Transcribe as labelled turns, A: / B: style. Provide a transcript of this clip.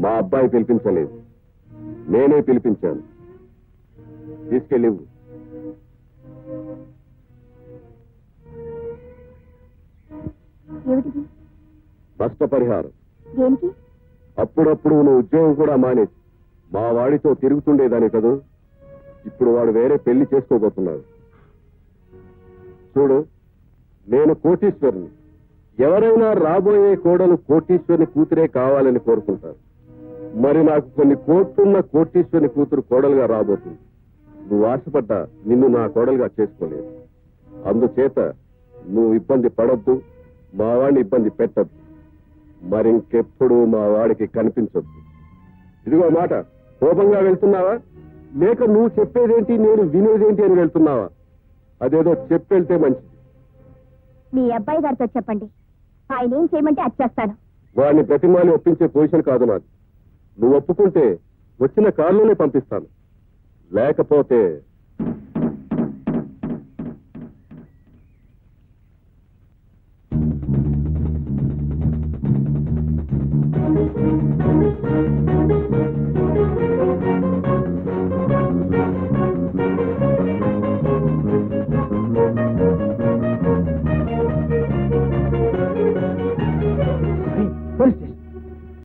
A: మా అబ్బాయి పిలిపించలేదు. నేనే పిలిపించాను. తీసుకెళ్ళి.
B: ఏమిటిది?
A: నష్టపరిహారం
B: దేనికి?
A: అప్పుడప్పుడు నువ్వు ఉద్యోగం కూడా మానేసి మా వాడితో తిరుగుతుండేదాని కదూ? ఇప్పుడు వాడు వేరే పెళ్ళి చేసుకోబోతున్నాడు. చూడు నేను కోటీశ్వరుని. ఎవరైనా రాబోయే కోడలు కోటీశ్వరుని కూతురే కావాలని కోరుకుంటారు. మరి నాకు కొన్ని కోట్లున్న కోటీశ్వరుని కూతురు కోడలుగా రాబోతుంది. నువ్వు ఆశపడ్డా నిన్ను నా కోడలుగా చేసుకోలేదు అందుచేత నువ్వు ఇబ్బంది పడొద్దు మా వాడిని ఇబ్బంది పెట్టద్దు. మరింకెప్పుడు మా వాడికి కనిపించొద్దు. ఇదిగో మాట కోపంగా వెళ్తున్నావా? లేక నువ్వు చెప్పేదేంటి నేను వినేదేంటి అని వెళ్తున్నావా? అదేదో చెప్పెళ్తే మంచిది.
B: మీ అబ్బాయి గారితో చెప్పండి. ఆయన ఏం చేయమంటే అది చేస్తాను.
A: వాడిని ప్రతిమాని ఒప్పించే పొజిషన్ కాదు నాది. నువ్వు ఒప్పుకుంటే వచ్చిన కారులోనే పంపిస్తాను. లేకపోతే